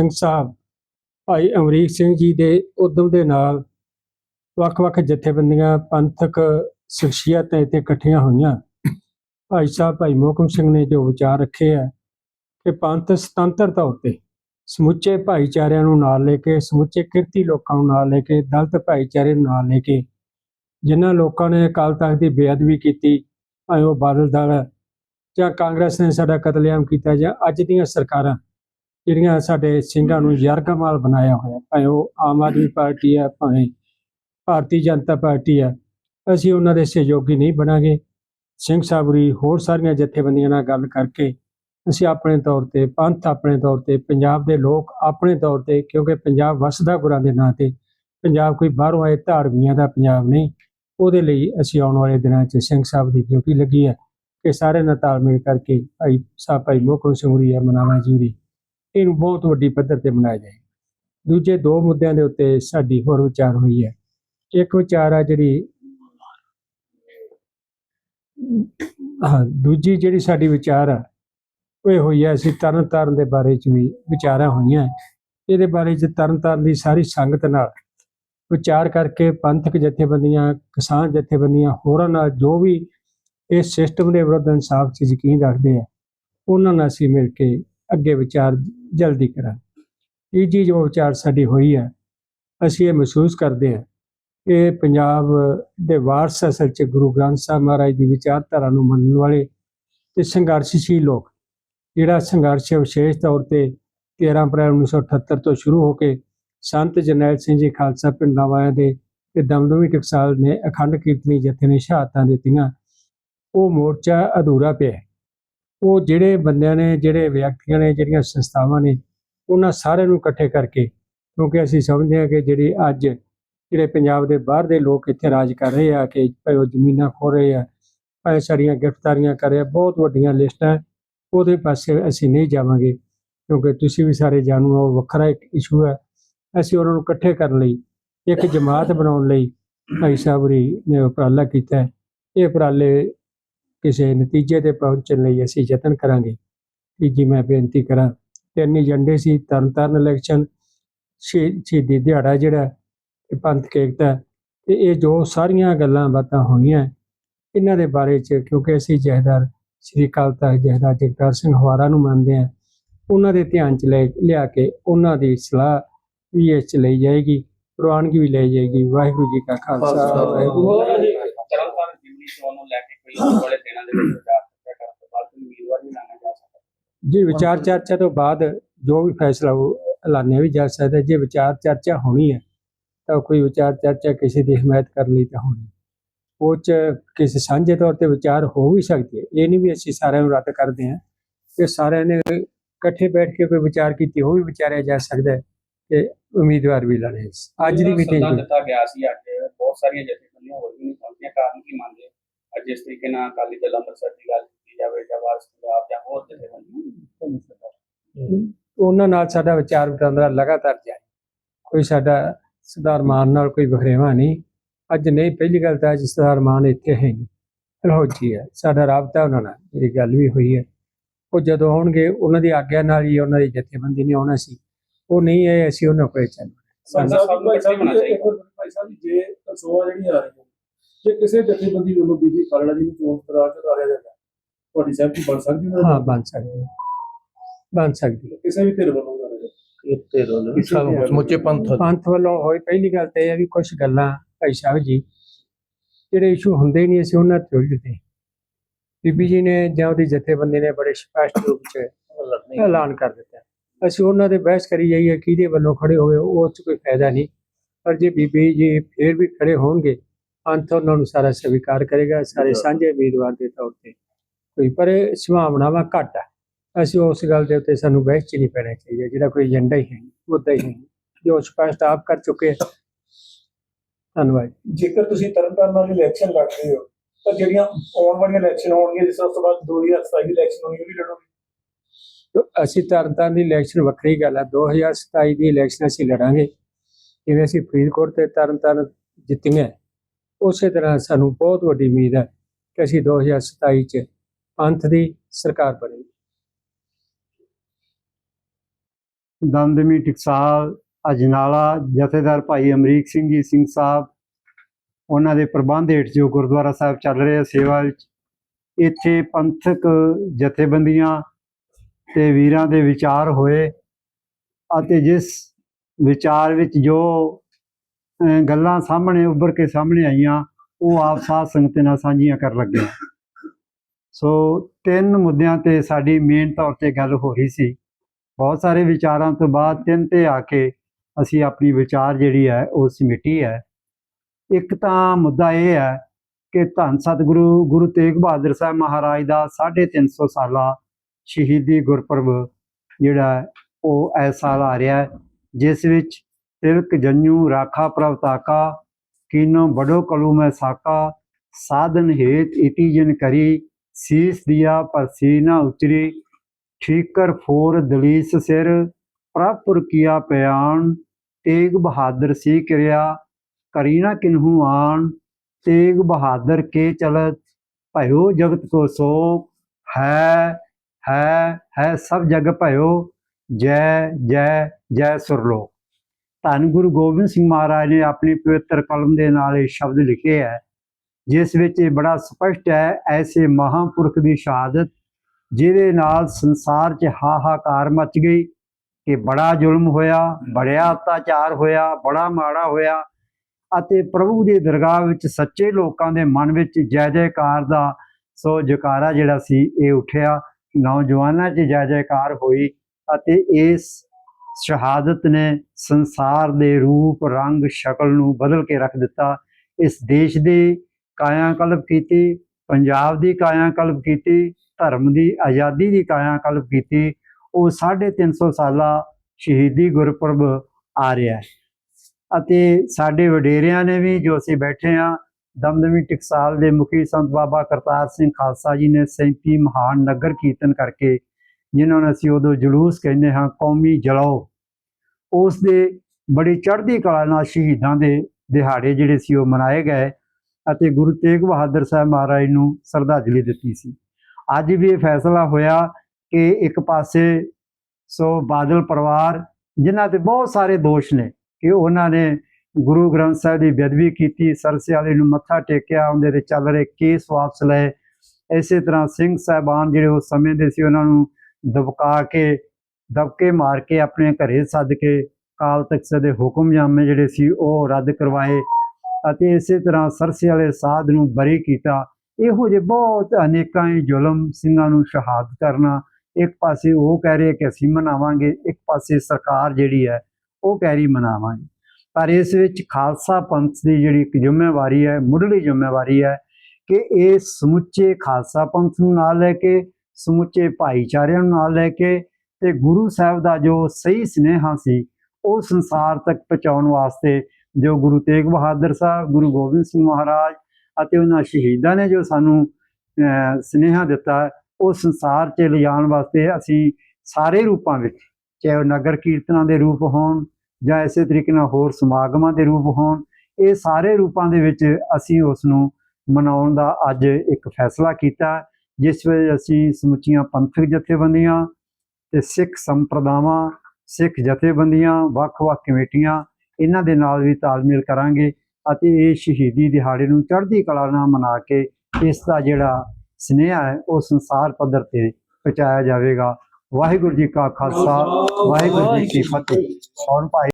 ਸਿੰਘ ਸਾਹਿਬ, ਭਾਈ ਅਮਰੀਕ ਸਿੰਘ ਜੀ ਦੇ ਉਦਮ ਦੇ ਨਾਲ ਵੱਖ-ਵੱਖ ਜਥੇਬੰਦੀਆਂ, ਪੰਥਕ ਸ਼ਖਸੀਅਤਾਂ ਇੱਥੇ ਇਕੱਠੀਆਂ ਹੋਈਆਂ। ਭਾਈ ਸਾਹਿਬ, ਭਾਈ ਮੋਹਕਮ ਸਿੰਘ ਨੇ ਜੋ ਵਿਚਾਰ ਰੱਖੇ ਆ ਕਿ ਪੰਥ ਸੁਤੰਤਰ ਤੌਰ ਤੇ ਸਮੁੱਚੇ ਭਾਈਚਾਰਿਆਂ ਨੂੰ ਨਾਲ ਲੈ ਕੇ, ਸਮੁੱਚੇ ਕਿਰਤੀ ਲੋਕਾਂ ਨੂੰ ਨਾਲ ਲੈ ਕੇ, ਦਲਤ ਭਾਈਚਾਰੇ ਨੂੰ ਨਾਲ ਲੈ ਕੇ, ਜਿਨ੍ਹਾਂ ਲੋਕਾਂ ਨੇ ਅਕਾਲ ਤਖਤ ਦੀ ਬੇਅਦਬੀ ਕੀਤੀ, ਭਾਵੇਂ ਉਹ ਬਾਦਲ ਦਲ ਹੈ ਜਾਂ ਕਾਂਗਰਸ ਨੇ ਸਾਡਾ ਕਤਲੇਆਮ ਕੀਤਾ ਜਾਂ ਅੱਜ ਦੀਆਂ ਸਰਕਾਰਾਂ ਜਿਹੜੀਆਂ ਸਾਡੇ ਸਿੰਘਾਂ ਨੂੰ ਯਰਗਮਾਲ ਬਣਾਇਆ ਹੋਇਆ, ਭਾਵੇਂ ਉਹ ਆਮ ਆਦਮੀ ਪਾਰਟੀ ਹੈ, ਭਾਵੇਂ ਭਾਰਤੀ ਜਨਤਾ ਪਾਰਟੀ ਹੈ, ਅਸੀਂ ਉਹਨਾਂ ਦੇ ਸਹਿਯੋਗੀ ਨਹੀਂ ਬਣਾਂਗੇ। ਸਿੰਘ ਸਾਬਰੀ ਹੋਰ ਸਾਰੀਆਂ ਜਥੇਬੰਦੀਆਂ ਨਾਲ ਗੱਲ ਕਰਕੇ ਅਸੀਂ ਆਪਣੇ ਤੌਰ ਤੇ ਪੰਥ ਆਪਣੇ ਤੌਰ ਤੇ, ਪੰਜਾਬ ਦੇ ਲੋਕ ਆਪਣੇ ਤੌਰ ਤੇ, ਕਿਉਂਕਿ ਪੰਜਾਬ ਵਸਦਾ ਗੁਰਾਂ ਦੇ ਨਾਂ ਤੇ, ਪੰਜਾਬ ਕੋਈ ਬਾਹਰੋਂ ਆਏ ਧਾਰਮੀਆਂ ਦਾ ਪੰਜਾਬ ਨਹੀਂ, ਉਹਦੇ ਲਈ ਅਸੀਂ ਆਉਣ ਵਾਲੇ ਦਿਨਾਂ 'ਚ ਸਿੰਘ ਸਾਹਿਬ ਦੀ ਡਿਊਟੀ ਲੱਗੀ ਹੈ ਕਿ ਸਾਰੇ ਨਾਲ ਤਾਲਮੇਲ ਕਰਕੇ ਭਾਈ ਸਾਹਿਬ, ਭਾਈ ਮੋਹਕਮ ਸਿੰਘ ਹੈ, ਮਨਾਵਾ ਜੀ ਦੀ ਇਹਨੂੰ ਬਹੁਤ ਵੱਡੀ ਪੱਧਰ ਤੇ ਮਨਾਇਆ ਜਾਏ। ਦੂਜੇ ਦੋ ਮੁੱਦਿਆਂ ਦੇ ਉੱਤੇ ਸਾਡੀ ਹੋਰ ਵਿਚਾਰ ਹੋਈ ਹੈ। ਇੱਕ ਵਿਚਾਰ ਆ ਜਿਹੜੀ, ਹਾਂ, ਦੂਜੀ ਜਿਹੜੀ ਸਾਡੀ ਵਿਚਾਰ ਆ, ਉਹ ਇਹ ਹੋਈ ਹੈ, ਅਸੀਂ ਤਰਨ ਤਾਰਨ ਦੇ ਬਾਰੇ ਚ ਵੀ ਵਿਚਾਰਾਂ ਹੋਈਆਂ। ਇਹਦੇ ਬਾਰੇ ਚ ਤਰਨ ਤਾਰਨ ਦੀ ਸਾਰੀ ਸੰਗਤ ਨਾਲ ਵਿਚਾਰ ਕਰਕੇ ਪੰਥਕ ਜਥੇਬੰਦੀਆਂ, ਕਿਸਾਨ ਜਥੇਬੰਦੀਆਂ, ਹੋਰਾਂ ਨਾਲ ਜੋ ਵੀ ਇਸ ਸਿਸਟਮ ਦੇ ਵਿਰੁੱਧ ਇਨਸਾਫ 'ਚ ਯਕੀਨ ਰੱਖਦੇ ਆ, ਉਹਨਾਂ ਨਾਲ ਅਸੀਂ ਮਿਲ ਕੇ ਅੱਗੇ ਵਿਚਾਰ ਜਲਦੀ ਕਰਾਂ। ਇਹ ਚੀਜ਼ ਜੋ ਵਿਚਾਰ ਸਾਡੀ ਹੋਈ ਹੈ। ਅਸੀਂ ਇਹ ਮਹਿਸੂਸ ਕਰਦੇ ਹਾਂ। ਕਿ ਪੰਜਾਬ ਦੇ ਵਾਰਸ ਅਸਲ 'ਚ ਗੁਰੂ ਗ੍ਰੰਥ ਸਾਹਿਬ ਮਹਾਰਾਜ ਦੀ ਵਿਚਾਰਧਾਰਾ ਨੂੰ ਮੰਨਣ ਵਾਲੇ ਤੇ ਸੰਘਰਸ਼ਸ਼ੀਲ ਲੋਕ। ਜਿਹੜਾ ਸੰਘਰਸ਼ ਵਿਸ਼ੇਸ਼ ਤੌਰ ਤੇ 13 ਅਪ੍ਰੈਲ 1978 ਤੋਂ ਸ਼ੁਰੂ ਹੋ ਕੇ ਸੰਤ ਜਰਨੈਲ ਸਿੰਘ ਜੀ ਖਾਲਸਾ ਪਿੰਡਾਂ ਵਾਲਿਆਂ ਦੇ ਤੇ ਦਮਦਮੀ ਟਕਸਾਲ ਨੇ ਅਖੰਡ ਕੀਰਤਨੀ ਜਥੇ ਨੇ ਸ਼ਹਾਦਤਾਂ ਦਿੱਤੀਆਂ। ਉਹ ਮੋਰਚਾ ਅਧੂਰਾ ਪਿਆ ਉਹ ਜਿਹੜੇ ਬੰਦਿਆਂ ਨੇ, ਜਿਹੜੇ ਵਿਅਕਤੀਆਂ ਨੇ, ਜਿਹੜੀਆਂ ਸੰਸਥਾਵਾਂ ਨੇ, ਉਹਨਾਂ ਸਾਰਿਆਂ ਨੂੰ ਇਕੱਠੇ ਕਰਕੇ, ਕਿਉਂਕਿ ਅਸੀਂ ਸਮਝਦੇ ਹਾਂ ਕਿ ਜਿਹੜੀ ਅੱਜ ਜਿਹੜੇ ਪੰਜਾਬ ਦੇ ਬਾਹਰ ਦੇ ਲੋਕ ਇੱਥੇ ਰਾਜ ਕਰ ਰਹੇ ਆ, ਕਿ ਭਾਵੇਂ ਉਹ ਜ਼ਮੀਨਾਂ ਖੋ ਰਹੇ ਆ, ਭਾਵੇਂ ਸਾਡੀਆਂ ਗ੍ਰਿਫਤਾਰੀਆਂ ਕਰ ਰਹੇ ਆ, ਬਹੁਤ ਵੱਡੀਆਂ ਲਿਸਟਾਂ ਉਹਦੇ ਪਾਸੇ ਅਸੀਂ ਨਹੀਂ ਜਾਵਾਂਗੇ, ਕਿਉਂਕਿ ਤੁਸੀਂ ਵੀ ਸਾਰੇ ਜਾਣੂ ਹੋ ਉਹ ਵੱਖਰਾ ਇੱਕ ਇਸ਼ੂ ਹੈ, ਅਸੀਂ ਉਹਨਾਂ ਨੂੰ ਇਕੱਠੇ ਕਰਨ ਲਈ, ਇੱਕ ਜਮਾਤ ਬਣਾਉਣ ਲਈ ਭਾਈ ਸਾਹਿਬ ਨੇ ਉਪਰਾਲਾ ਕੀਤਾ ਇਹ ਉਪਰਾਲੇ ਕਿਸੇ ਨਤੀਜੇ ਤੇ ਪਹੁੰਚਣ ਲਈ ਅਸੀਂ ਯਤਨ ਕਰਾਂਗੇ। ਤੀਜੀ ਮੈਂ ਬੇਨਤੀ ਕਰਾਂ, ਤਿੰਨ ਏਜੰਡੇ ਸੀ, ਤਰਨਤਾਰਨ ਇਲੈਕਸ਼ਨ ਸ਼ਹੀਦੀ ਦਿਹਾੜਾ ਜਿਹੜਾ ਇਹ ਪੰਥ ਕੇਕਤਾ, ਤੇ ਇਹ ਜੋ ਸਾਰੀਆਂ ਗੱਲਾਂ ਬਾਤਾਂ ਹੋਈਆਂ, ਇਹਨਾਂ ਦੇ ਬਾਰੇ ਚ ਕਿਉਂਕਿ ਅਸੀਂ ਜਹਦਾਰ ਸ੍ਰੀ ਅਕਾਲ ਤਖਤ ਜਹਦਾਰ ਜਗਤਾਰ ਸਿੰਘ ਹਵਾਰਾ ਨੂੰ ਮੰਨਦੇ ਹਾਂ, ਉਹਨਾਂ ਦੇ ਧਿਆਨ ਚ ਲੈ, ਲਿਆ ਕੇ ਉਹਨਾਂ ਦੀ ਸਲਾਹ ਵੀ ਇਸ ਚ ਲਈ ਜਾਏਗੀ, ਪ੍ਰਵਾਨਗੀ ਵੀ ਲਈ ਜਾਏਗੀ। ਵਾਹਿਗੁਰੂ ਜੀ ਕਾ ਖਾਲਸਾ, ਵਾਹਿਗੁਰੂ ਜੀ ਕੀ ਫਤਿਹ। ਤਰਨਤਾਰਨ ਜ਼ਿਮਨੀ ਚੋਣ ਨੂੰ ਲੈ ਕੇ ਕੋਈ ਆਉਣ ਦੇ ਵਿੱਚ ਵਿਚਾਰ ਚਰਚਾ ਕਰਨ ਤੋਂ ਬਾਅਦ ਕੋਈ ਉਮੀਦਵਾਰ ਵੀ ਲਾਣਾ ਜਾ ਸਕਦਾ ਜੀ ਵਿਚਾਰ ਚਰਚਾ ਤੋਂ ਬਾਅਦ ਜੋ ਵੀ ਫੈਸਲਾ ਉਹ ਐਲਾਨਿਆ ਵੀ ਜਾ ਸਕਦਾ ਹੈ। ਜੇ ਵਿਚਾਰ ਚਰਚਾ ਹੋਣੀ ਹੈ ਤਾਂ ਕੋਈ ਵਿਚਾਰ ਚਰਚਾ ਕਿਸੇ ਦੀ ਹਮਾਇਤ ਕਰਨ ਲਈ ਤਾਂ ਹੋਣੀ ਉਹ ਚ ਕਿਸੇ ਸਾਂਝੇ ਤੌਰ ਤੇ ਵਿਚਾਰ ਹੋ ਵੀ ਸਕਦੀ ਹੈ। ਇਹ ਨਹੀਂ ਵੀ ਅਸੀਂ ਸਾਰਿਆਂ ਨੂੰ ਰੱਦ ਕਰਦੇ ਹਾਂ ਕਿ ਸਾਰਿਆਂ ਨੇ ਇਕੱਠੇ ਬੈਠ ਕੇ ਕੋਈ ਵਿਚਾਰ ਕੀਤੀ ਉਹ ਵੀ ਵਿਚਾਰਿਆ ਜਾ ਸਕਦਾ ਹੈ ਕਿ ਉਮੀਦਵਾਰ ਵੀ ਲਾਣੇ ਅੱਜ ਦੀ ਮੀਟਿੰਗ ਦਿੱਤਾ ਗਿਆ ਸੀ ਅੱਜ ਬਹੁਤ ਸਾਰੀਆਂ ਜਥੇਬੰਦੀਆਂ ਹੋਰ ਵੀ ਨਹੀਂ ਪਹੁੰਚੀਆਂ। ਕਾਰਨ ਕੀ ਮੰਨਦੇ ਹੋ? ਅੱਜ ਜਿਸ ਤਰੀਕੇ ਨਾਲ ਅਕਾਲੀ ਦਲ ਅੰਮ੍ਰਿਤਸਰ ਦੀ ਗੱਲ ਕੀਤੀ ਜਾਵੇ ਜਾਂ ਵਾਰਸ ਪੰਜਾਬ ਜਾਂ ਹੋਰ ਜਥੇਬੰਦੀਆਂ ਉਹਨਾਂ ਨਾਲ ਸਾਡਾ ਵਿਚਾਰ ਵਟਾਂਦਰਾ ਲਗਾਤਾਰ ਜਾਰੀ। ਕੋਈ ਸਾਡਾ ਸਰਦਾਰ ਮਾਨ ਨਾਲ ਕੋਈ ਵਖਰੇਵਾ ਨਹੀਂ। ਅੱਜ ਨਹੀਂ ਪਹਿਲੀ ਗੱਲ ਤਾਂ ਅੱਜ ਸਰਦਾਰ ਮਾਨ ਇੱਥੇ ਹੈ ਨਹੀਂ। ਫਲਹੌਜੀ ਹੈ। ਸਾਡਾ ਰਾਬਤਾ ਉਹਨਾਂ ਨਾਲ। ਮੇਰੀ ਗੱਲ ਵੀ ਹੋਈ ਹੈ। ਉਹ ਜਦੋਂ ਆਉਣਗੇ ਉਹਨਾਂ ਦੀ ਆਗਿਆ ਨਾਲ ਹੀ ਉਹਨਾਂ ਦੀ ਜਥੇਬੰਦੀ ਨੇ ਆਉਣਾ ਸੀ। ਉਹ ਨਹੀਂ ਹੈ ਅਸੀਂ ਉਹਨਾਂ ਕੋਲ ਚੱਲ ਭਾਈ ਸਾਨੂੰ ਸਾਹਿਬ ਨੂੰ ਇਕੱਠੇ ਹੋਣਾ ਚਾਹੀਦਾ। ਭਾਈ ਸਾਹਿਬ ਜੇ ਕਸੋਆ ਜਿਹੜੀ ਆ ਰਹੀ ਹੈ ਜੇ ਕਿਸੇ ਜਥੇਬੰਦੀ ਵੱਲੋਂ ਬੀਬੀ ਖਾਲੜਾ ਜੀ ਨੂੰ ਚੋਣ ਕਰਾ ਕੇ ਉਤਾਰਿਆ ਜਾਂਦਾ ਤੁਹਾਡੀ ਸਹਿਮਤੀ ਬਣ ਸਕਦੀ ਹੈ? ਹਾਂ ਬਣ ਸਕਦੀ ਹੈ। ਬਣ ਸਕਦੀ ਹੈ। ਕਿਸੇ ਵੀ ਧਿਰ ਵੱਲੋਂ ਉਤਾਰਿਆ ਜਾਂਦਾ ਸਭ ਸਮੁੱਚੇ ਪੰਥ ਪੰਥ ਵੱਲੋਂ ਹੋਈ ਪਹਿਲੀ ਗੱਲ ਤੇ ਇਹ ਹੈ ਵੀ ਕੁਝ ਗੱਲਾਂ ਭਾਈ ਸਾਹਿਬ ਜੀ ਜਿਹੜੇ ਇਸ਼ੂ ਹੁੰਦੇ ਨਹੀਂ ਅਸੀਂ ਉਹਨਾਂ ਤੇ ਉਲਝਦੇ ਬੀਬੀ ਜੀ ਨੇ ਜਾਂ ਉਹਦੀ ਜਥੇਬੰਦੀ ਨੇ ਬੜੇ ਸਪਸ਼ਟ ਰੂਪ 'ਚ ਐਲਾਨ ਕਰ ਦਿੱਤਾ ਅਸੀਂ ਉਹਨਾਂ ਦੇ ਬਹਿਸ ਕਰੀ ਜਾਈਏ ਕਿਹਦੇ ਵੱਲੋਂ ਖੜੇ ਹੋਏ ਉਹ 'ਚ ਕੋਈ ਫਾਇਦਾ ਨਹੀਂ। ਪਰ ਜੇ ਬੀਬੀ ਜੀ ਫੇਰ ਵੀ ਖੜੇ ਹੋਣਗੇ ਅੰਤ ਉਹਨਾਂ ਨੂੰ ਸਾਰਾ ਸਵੀਕਾਰ ਕਰੇਗਾ ਸਾਰੇ ਸਾਂਝੇ ਉਮੀਦਵਾਰ ਦੇ ਤੌਰ ਤੇ। ਕੋਈ ਪਰ ਸੰਭਾਵਨਾਵਾਂ ਘੱਟ ਹੈ ਅਸੀਂ ਉਸ ਗੱਲ ਦੇ ਉੱਤੇ ਸਾਨੂੰ ਬਹਿਸ 'ਚ ਨਹੀਂ ਪੈਣਾ ਚਾਹੀਦਾ ਜਿਹੜਾ ਕੋਈ ਏਜੰਡਾ ਹੀ ਹੈ ਮੁੱਦਾ ਹੀ ਹੈ ਜੋ ਸਪਸ਼ਟ ਆਪ ਕਰ ਚੁੱਕੇ। ਧੰਨਵਾਦ ਜੇਕਰ ਤੁਸੀਂ ਤਰਨਤਾਰਨ ਨਾਲ ਇਲੈਕਸ਼ਨ ਲੜਦੇ ਹੋ ਤਾਂ ਜਿਹੜੀਆਂ ਆਉਣ ਵਾਲੀਆਂ ਇਲੈਕਸ਼ਨ ਹੋਣਗੀਆਂ ਜਿਸ ਤੋਂ ਬਾਅਦ 2027 ਦੀ ਇਲੈਕਸ਼ਨ ਹੋਣੀ ਉਹ ਵੀ ਲੜੋਗੇ। ਅਸੀਂ ਤਰਨਤਾਰਨ ਦੀ ਇਲੈਕਸ਼ਨ ਵੱਖਰੀ ਗੱਲ ਹੈ 2027 ਦੀ ਇਲੈਕਸ਼ਨ ਅਸੀਂ ਲੜਾਂਗੇ। ਜਿਵੇਂ ਅਸੀਂ ਫਰੀਦਕੋਟ ਤੇ ਤਰਨਤਾਰਨ ਜਿੱਤੀਆਂ ਉਸੇ ਤਰ੍ਹਾਂ ਸਾਨੂੰ ਬਹੁਤ ਵੱਡੀ ਉਮੀਦ ਹੈ ਕਿ ਅਸੀਂ 2027 ਚ ਪੰਥ ਦੀ ਸਰਕਾਰ ਬਣੇਗੀ। ਦਮਦਮੀ ਟਕਸਾਲ, ਅਜਨਾਲਾ, ਜਥੇਦਾਰ ਭਾਈ ਅਮਰੀਕ ਸਿੰਘ ਜੀ ਸਿੰਘ ਸਾਹਿਬ, ਉਹਨਾਂ ਦੇ ਪ੍ਰਬੰਧ ਹੇਠ ਜੋ ਗੁਰਦੁਆਰਾ ਸਾਹਿਬ ਚੱਲ ਰਿਹਾ ਸੇਵਾ ਵਿੱਚ, ਇੱਥੇ ਪੰਥਕ ਜਥੇਬੰਦੀਆਂ ਤੇ ਵੀਰਾਂ ਦੇ ਵਿਚਾਰ ਹੋਏ ਅਤੇ ਜਿਸ ਵਿਚਾਰ ਵਿੱਚ ਜੋ ਗੱਲਾਂ ਸਾਹਮਣੇ ਉੱਭਰ ਕੇ ਸਾਹਮਣੇ ਆਈਆਂ, ਉਹ ਆਪ ਸਾਧ ਸੰਗਤ ਨਾਲ ਸਾਂਝੀਆਂ ਕਰਨ ਲੱਗੇ ਸੋ ਤਿੰਨ ਮੁੱਦਿਆਂ ਤੇ ਸਾਡੀ ਮੇਨ ਤੌਰ ਤੇ ਗੱਲ ਹੋ ਰਹੀ ਸੀ। ਬਹੁਤ ਸਾਰੇ ਵਿਚਾਰਾਂ ਤੋਂ ਬਾਅਦ ਤਿੰਨ ਤੇ ਆ ਕੇ ਅਸੀਂ ਆਪਣੀ ਵਿਚਾਰ ਜਿਹੜੀ ਹੈ, ਉਹ ਸਮਿਟੀ ਹੈ। ਇੱਕ ਤਾਂ ਮੁੱਦਾ ਇਹ ਹੈ ਕਿ ਧੰਨ ਸਤਿਗੁਰੂ, ਗੁਰੂ ਤੇਗ ਬਹਾਦਰ ਸਾਹਿਬ ਮਹਾਰਾਜ ਦਾ 350 ਸਾਲਾ ਸ਼ਹੀਦੀ ਗੁਰਪੁਰਬ ਜਿਹੜਾ ਉਹ ਇਸ ਸਾਲ ਆ ਰਿਹਾ ਜਿਸ ਵਿੱਚ ਤਿਲਕ ਜੰਨੂ ਰਾਖਾ ਪ੍ਰਵਤਾਕਾ ਕੀਨੋ ਬੜੋ ਕਲੂ ਮੈਂ ਸਾਕਾ, ਸਾਧਨ ਹੇਤ ਇਤੀ ਜਨ ਕਰੀ, ਸੀਸ ਦਿਆ ਪਰ ਸੀਨਾ ਉਚਰੀ, ਠੀਕਰ ਫੋਰ ਦਲੀਸ ਸਿਰ ਪ੍ਰਭੁਰ ਕੀਆ ਪਿਆਨ, ਤੇਗ ਬਹਾਦਰ ਸੀ ਕਿਰਿਆ ਕਰੀਨਾ ਕਿਨਹੂ ਆਣ ਤੇਗ ਬਹਾਦਰ ਕੇ ਚਲਤ, ਭਇਓ ਜਗਤ ਕੋ ਸੋਕ, ਹੈ ਹੈ ਹੈ ਸਭ ਜਗ ਭਇਓ, ਜੈ ਜੈ ਜੈ ਸੁਰਲੋ ਧੰਨ ਗੁਰੂ ਗੋਬਿੰਦ ਸਿੰਘ ਮਹਾਰਾਜ ਨੇ ਆਪਣੀ ਪਵਿੱਤਰ ਕਲਮ ਦੇ ਨਾਲ ਇਹ ਸ਼ਬਦ ਲਿਖੇ ਹੈ, ਜਿਸ ਵਿੱਚ ਇਹ ਬੜਾ ਸਪਸ਼ਟ ਹੈ, ਐਸੇ ਮਹਾਂਪੁਰਖ ਦੀ ਸ਼ਹਾਦਤ, ਜਿਹਦੇ ਨਾਲ ਸੰਸਾਰ 'ਚ ਹਾਹਾਕਾਰ ਮਚ ਗਈ ਕਿ ਬੜਾ ਜ਼ੁਲਮ ਹੋਇਆ ਬੜਿਆ ਅਤਿਆਚਾਰ ਹੋਇਆ, ਬੜਾ ਮਾੜਾ ਹੋਇਆ ਅਤੇ ਪ੍ਰਭੂ ਦੀ ਦਰਗਾਹ ਵਿੱਚ ਸੱਚੇ ਲੋਕਾਂ ਦੇ ਮਨ ਵਿੱਚ ਜੈ ਜੈਕਾਰ ਦਾ ਸੋ ਜਕਾਰਾ ਜਿਹੜਾ ਸੀ, ਇਹ ਉੱਠਿਆ। ਨੌਜਵਾਨਾਂ 'ਚ ਜੈ ਜੈਕਾਰ ਹੋਈ ਅਤੇ ਇਸ ਸ਼ਹਾਦਤ ਨੇ ਸੰਸਾਰ ਦੇ ਰੂਪ, ਰੰਗ, ਸ਼ਕਲ ਨੂੰ ਬਦਲ ਕੇ ਰੱਖ ਦਿੱਤਾ। ਇਸ ਦੇਸ਼ ਦੀ ਕਾਇਆ ਕਲਪ ਕੀਤੀ, ਪੰਜਾਬ ਦੀ ਕਾਇਆ ਕਲਪ ਕੀਤੀ, ਧਰਮ ਦੀ ਆਜ਼ਾਦੀ ਦੀ ਕਾਇਆ ਕਲਪ ਕੀਤੀ, ਉਹ 350 ਸਾਲਾ ਸ਼ਹੀਦੀ ਗੁਰਪੁਰਬ ਆ ਰਿਹਾ ਹੈ। ਅਤੇ ਸਾਡੇ ਵਡੇਰਿਆਂ ਨੇ ਵੀ ਜੋ ਅਸੀਂ ਬੈਠੇ ਆ ਦਮਦਮੀ ਟਕਸਾਲ ਦੇ ਮੁਖੀ ਸੰਤ ਬਾਬਾ ਕਰਤਾਰ ਸਿੰਘ ਖਾਲਸਾ ਜੀ ਨੇ 37 ਮਹਾਨ ਨਗਰ ਕੀਰਤਨ ਕਰਕੇ ਜਿਨ੍ਹਾਂ ਨੂੰ ਅਸੀਂ ਉਦੋਂ ਜਲੂਸ ਕਹਿੰਦੇ ਹਾਂ, ਕੌਮੀ ਜਲਾਓ। ਉਸ ਦੇ ਬੜੀ ਚੜ੍ਹਦੀ ਕਲਾ ਨਾਲ ਸ਼ਹੀਦਾਂ ਦੇ ਦਿਹਾੜੇ ਜਿਹੜੇ ਸੀ ਉਹ ਮਨਾਏ ਗਏ ਅਤੇ ਗੁਰੂ ਤੇਗ ਬਹਾਦਰ ਸਾਹਿਬ ਮਹਾਰਾਜ ਨੂੰ ਸ਼ਰਧਾਂਜਲੀ ਦਿੱਤੀ ਸੀ। ਅੱਜ ਵੀ ਇਹ ਫੈਸਲਾ ਹੋਇਆ ਕਿ ਇੱਕ ਪਾਸੇ ਸੋ ਬਾਦਲ ਪਰਿਵਾਰ, ਜਿਨ੍ਹਾਂ ਤੇ ਬਹੁਤ ਸਾਰੇ ਦੋਸ਼ ਨੇ, ਕਿ ਉਹਨਾਂ ਨੇ ਗੁਰੂ ਗ੍ਰੰਥ ਸਾਹਿਬ ਦੀ ਬੇਅਦਬੀ ਕੀਤੀ ਸਰਸੇ ਵਾਲੇ ਨੂੰ ਮੱਥਾ ਟੇਕਿਆ, ਉਹਦੇ ਤੇ ਚੱਲ ਰਹੇ ਕੇਸ ਵਾਪਸ ਲਏ। ਇਸੇ ਤਰ੍ਹਾਂ ਸਿੰਘ ਸਾਹਿਬਾਨ ਜਿਹੜੇ ਉਸ ਸਮੇਂ ਦੇ ਸੀ, ਉਹਨਾਂ ਨੂੰ ਦਬਕਾ ਕੇ, ਦਬਕੇ ਮਾਰ ਕੇ ਆਪਣੇ ਘਰੇ ਸੱਦ ਕੇ ਕਾਲ ਤਖਤ ਦੇ ਹੁਕਮਨਾਮੇ ਜਿਹੜੇ ਸੀ ਉਹ ਰੱਦ ਕਰਵਾਏ ਅਤੇ ਇਸੇ ਤਰ੍ਹਾਂ ਸਰਸੇ ਵਾਲੇ ਸਾਧ ਨੂੰ ਬਰੀ ਕੀਤਾ। ਇਹੋ ਜਿਹੇ ਬਹੁਤ ਅਨੇਕਾਂ ਹੀ ਜ਼ੁਲਮ ਸਿੰਘਾਂ ਨੂੰ ਸ਼ਹਾਦਤ ਕਰਨਾ। ਇੱਕ ਪਾਸੇ ਉਹ ਕਹਿ ਰਹੇ ਕਿ ਅਸੀਂ ਮਨਾਵਾਂਗੇ, ਇੱਕ ਪਾਸੇ ਸਰਕਾਰ ਜਿਹੜੀ ਹੈ ਉਹ ਕਹਿ ਰਹੀ ਮਨਾਵਾਂਗੇ। ਪਰ ਇਸ ਵਿੱਚ ਖਾਲਸਾ ਪੰਥ ਦੀ ਜਿਹੜੀ ਇੱਕ ਜ਼ਿੰਮੇਵਾਰੀ ਹੈ, ਮੁੱਢਲੀ ਜ਼ਿੰਮੇਵਾਰੀ ਹੈ ਕਿ ਇਹ ਸਮੁੱਚੇ ਖਾਲਸਾ ਪੰਥ ਨੂੰ ਨਾਲ ਲੈ ਕੇ ਸਮੁੱਚੇ ਭਾਈਚਾਰਿਆਂ ਨੂੰ ਨਾਲ ਲੈ ਕੇ ਤੇ ਗੁਰੂ ਸਾਹਿਬ ਦਾ ਜੋ ਸਹੀ ਸਨੇਹਾ ਸੀ ਉਹ ਸੰਸਾਰ ਤੱਕ ਪਹੁੰਚਾਉਣ ਵਾਸਤੇ ਜੋ ਗੁਰੂ ਤੇਗ ਬਹਾਦਰ ਸਾਹਿਬ ਗੁਰੂ ਗੋਬਿੰਦ ਸਿੰਘ ਮਹਾਰਾਜ ਅਤੇ ਉਹਨਾਂ ਸ਼ਹੀਦਾਂ ਨੇ ਜੋ ਸਾਨੂੰ ਅਹ, ਸਨੇਹਾ ਦਿੱਤਾ ਉਹ ਸੰਸਾਰ 'ਚ ਲਿਜਾਣ ਵਾਸਤੇ ਅਸੀਂ ਸਾਰੇ ਰੂਪਾਂ ਵਿੱਚ ਚਾਹੇ ਉਹ ਨਗਰ ਕੀਰਤਨਾਂ ਦੇ ਰੂਪ ਹੋਣ ਜਾਂ ਇਸੇ ਤਰੀਕੇ ਨਾਲ ਹੋਰ ਸਮਾਗਮਾਂ ਦੇ ਰੂਪ ਹੋਣ ਇਹ ਸਾਰੇ ਰੂਪਾਂ ਦੇ ਵਿੱਚ ਅਸੀਂ ਉਸ ਨੂੰ ਮਨਾਉਣ ਦਾ ਅੱਜ ਇੱਕ ਫੈਸਲਾ ਕੀਤਾ। ਜਿਸ ਵਿੱਚ ਅਸੀਂ ਸਮੁੱਚੀਆਂ ਪੰਥਕ ਜਥੇਬੰਦੀਆਂ ਤੇ ਸਿੱਖ ਸੰਪਰਦਾਵਾਂ ਸਿੱਖ ਜਥੇਬੰਦੀਆਂ ਵੱਖ-ਵੱਖ ਕਮੇਟੀਆਂ ਇਹਨਾਂ ਦੇ ਨਾਲ ਵੀ ਤਾਲਮੇਲ ਕਰਾਂਗੇ ਅਤੇ ਇਹ ਸ਼ਹੀਦੀ ਦਿਹਾੜੇ ਨੂੰ ਚੜ੍ਹਦੀ ਕਲਾ ਨਾਲ ਮਨਾ ਕੇ ਇਸ ਦਾ ਜਿਹੜਾ ਸਨੇਹਾ ਹੈ ਉਹ ਸੰਸਾਰ ਪੱਧਰ ਤੇ ਪਹੁੰਚਾਇਆ ਜਾਵੇਗਾ। ਵਾਹਿਗੁਰੂ ਜੀ ਕਾ ਖਾਲਸਾ ਵਾਹਿਗੁਰੂ ਜੀ ਕੀ ਫਤਿਹ। ਔਰ ਭਾਈ